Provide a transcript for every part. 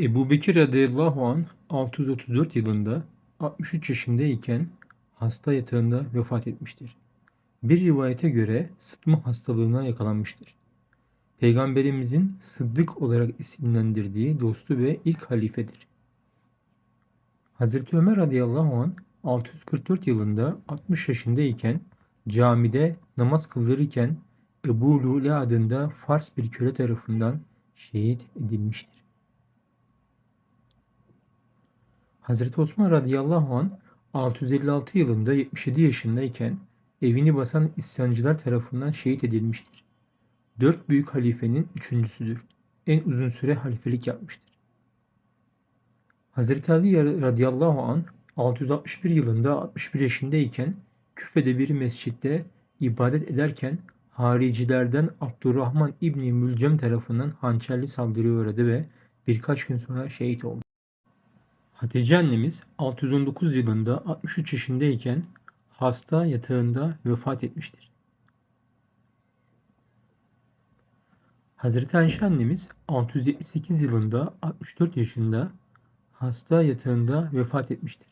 Ebu Bekir radıyallahu anh 634 yılında 63 yaşındayken hasta yatağında vefat etmiştir. Bir rivayete göre sıtma hastalığına yakalanmıştır. Peygamberimizin Sıddık olarak isimlendirdiği dostu ve ilk halifedir. Hazreti Ömer radıyallahu anh 644 yılında 60 yaşındayken camide namaz kıldırırken Ebu Lule adında Fars bir köle tarafından şehit edilmiştir. Hazreti Osman radıyallahu an 656 yılında 77 yaşındayken evini basan isyancılar tarafından şehit edilmiştir. Dört büyük halifenin üçüncüsüdür. En uzun süre halifelik yapmıştır. Hazreti Ali radıyallahu an 661 yılında 61 yaşındayken Küfe'de bir mescitte ibadet ederken haricilerden Abdurrahman İbni Mülcem tarafından hançerli saldırıya uğradı ve birkaç gün sonra şehit oldu. Hatice annemiz 619 yılında 63 yaşındayken hasta yatağında vefat etmiştir. Hazreti Ayşe annemiz 678 yılında 64 yaşında hasta yatağında vefat etmiştir.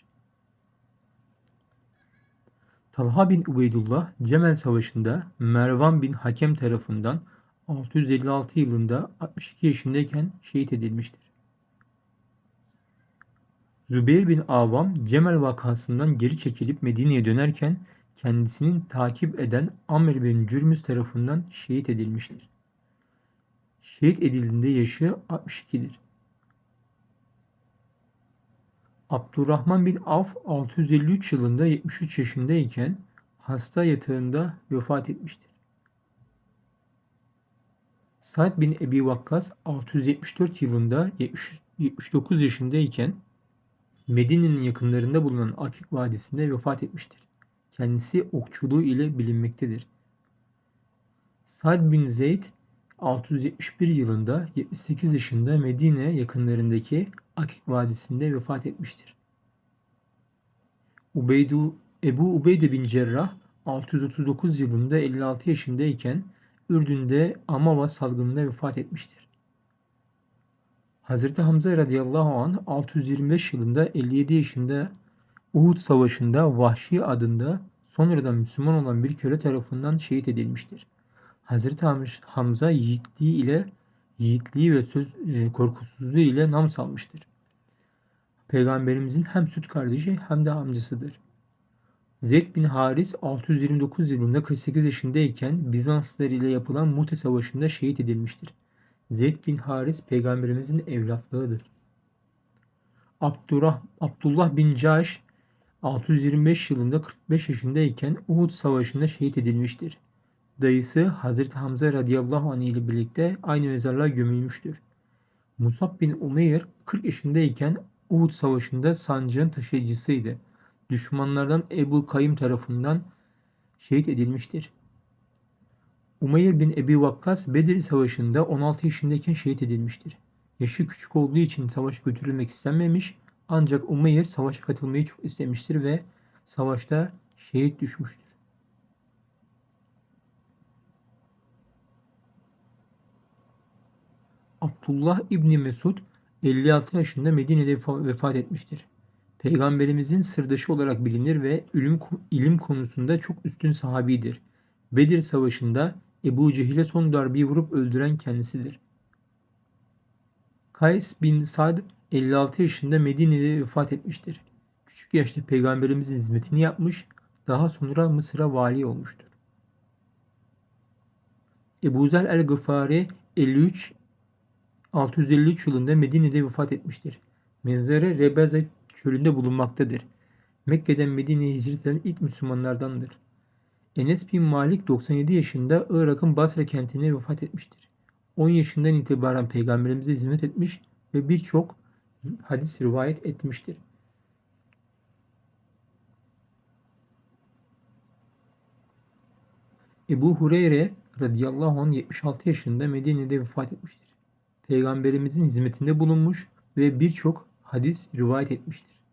Talha bin Ubeydullah Cemel Savaşı'nda Mervan bin Hakem tarafından 656 yılında 62 yaşındayken şehit edilmiştir. Zübeyir bin Avam Cemel vakasından geri çekilip Medine'ye dönerken kendisinin takip eden Amr bin Cürmüz tarafından şehit edilmiştir. Şehit edildiğinde yaşı 62'dir. Abdurrahman bin Avf 653 yılında 73 yaşındayken hasta yatağında vefat etmiştir. Said bin Ebi Vakkas 674 yılında 79 yaşındayken Medine'nin yakınlarında bulunan Akik Vadisi'nde vefat etmiştir. Kendisi okçuluğu ile bilinmektedir. Said bin Zeyd 671 yılında 78 yaşında Medine yakınlarındaki Akik Vadisi'nde vefat etmiştir. Ubeydu, Ebu Ubeyde bin Cerrah 639 yılında 56 yaşındayken Ürdün'de Amava salgınında vefat etmiştir. Hazreti Hamza radıyallahu anh 625 yılında 57 yaşında Uhud Savaşı'nda Vahşi adında sonradan Müslüman olan bir köle tarafından şehit edilmiştir. Hazreti Hamza yiğitliği ile yiğitliği ve söz e, korkusuzluğu ile nam salmıştır. Peygamberimizin hem süt kardeşi hem de amcasıdır. Zeyd bin Haris 629 yılında 48 yaşındayken Bizanslılar ile yapılan Mute Savaşı'nda şehit edilmiştir. Zeyd bin Haris peygamberimizin evlatlığıdır. Abdurrah, Abdullah bin Caş 625 yılında 45 yaşındayken Uhud Savaşı'nda şehit edilmiştir. Dayısı Hazreti Hamza radıyallahu anh ile birlikte aynı mezarlığa gömülmüştür. Musab bin Umeyr 40 yaşındayken Uhud Savaşı'nda sancağın taşıyıcısıydı. Düşmanlardan Ebu Kayyım tarafından şehit edilmiştir. Umeyr bin Ebi Vakkas Bedir Savaşı'nda 16 yaşındayken şehit edilmiştir. Yaşı küçük olduğu için savaş götürülmek istenmemiş ancak Umeyr savaşa katılmayı çok istemiştir ve savaşta şehit düşmüştür. Abdullah İbni Mesud 56 yaşında Medine'de vefat etmiştir. Peygamberimizin sırdaşı olarak bilinir ve ilim, ilim konusunda çok üstün sahabidir. Bedir Savaşı'nda Ebu Cehil'e son darbeyi vurup öldüren kendisidir. Kays bin Sad 56 yaşında Medine'de vefat etmiştir. Küçük yaşta peygamberimizin hizmetini yapmış, daha sonra Mısır'a vali olmuştur. Ebu Zer el-Gıfari 53 653 yılında Medine'de vefat etmiştir. Mezarı Rebeze çölünde bulunmaktadır. Mekke'den Medine'ye hicret eden ilk Müslümanlardandır. Enes bin Malik 97 yaşında Irak'ın Basra kentine vefat etmiştir. 10 yaşından itibaren peygamberimize hizmet etmiş ve birçok hadis rivayet etmiştir. Ebu Hureyre radıyallahu anh 76 yaşında Medine'de vefat etmiştir. Peygamberimizin hizmetinde bulunmuş ve birçok hadis rivayet etmiştir.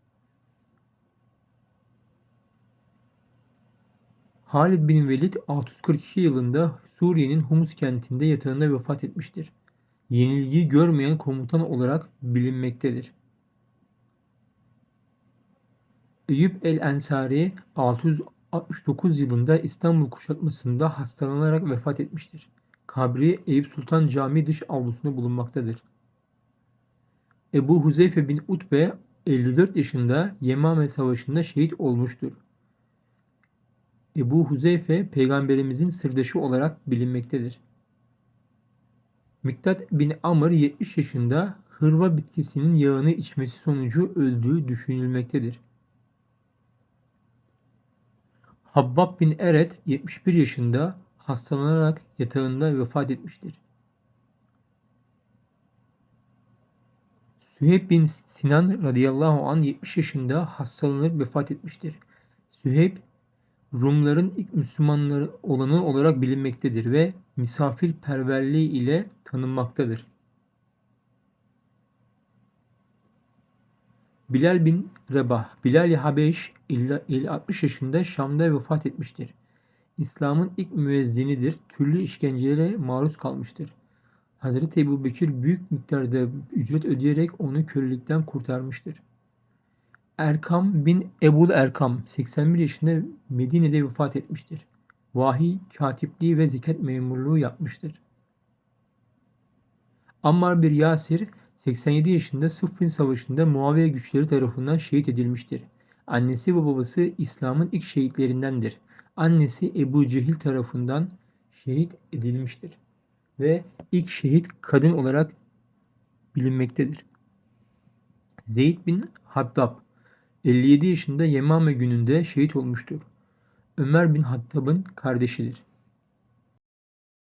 Halid bin Velid 642 yılında Suriye'nin Humus kentinde yatağında vefat etmiştir. yenilgi görmeyen komutan olarak bilinmektedir. Eyüp el-Ensari 669 yılında İstanbul kuşatmasında hastalanarak vefat etmiştir. Kabri Eyüp Sultan Camii dış avlusunda bulunmaktadır. Ebu Huzeyfe bin Utbe 54 yaşında Yemame Savaşı'nda şehit olmuştur. Ebu Huzeyfe peygamberimizin sırdaşı olarak bilinmektedir. Miktat bin Amr 70 yaşında hırva bitkisinin yağını içmesi sonucu öldüğü düşünülmektedir. Habbab bin Eret 71 yaşında hastalanarak yatağında vefat etmiştir. Süheyb bin Sinan radıyallahu an 70 yaşında hastalanıp vefat etmiştir. Süheyb Rumların ilk Müslümanları olanı olarak bilinmektedir ve misafirperverliği ile tanınmaktadır. Bilal bin Rebah, Bilal-i Habeş 50-60 yaşında Şam'da vefat etmiştir. İslam'ın ilk müezzinidir. Türlü işkencelere maruz kalmıştır. Hazreti Ebu Bekir büyük miktarda ücret ödeyerek onu kölelikten kurtarmıştır. Erkam bin Ebul Erkam 81 yaşında Medine'de vefat etmiştir. Vahiy, katipliği ve zekat memurluğu yapmıştır. Ammar bir Yasir 87 yaşında Sıffin Savaşı'nda Muaviye güçleri tarafından şehit edilmiştir. Annesi ve babası İslam'ın ilk şehitlerindendir. Annesi Ebu Cehil tarafından şehit edilmiştir ve ilk şehit kadın olarak bilinmektedir. Zeyd bin Hattab 57 yaşında Yemame gününde şehit olmuştur. Ömer bin Hattab'ın kardeşidir.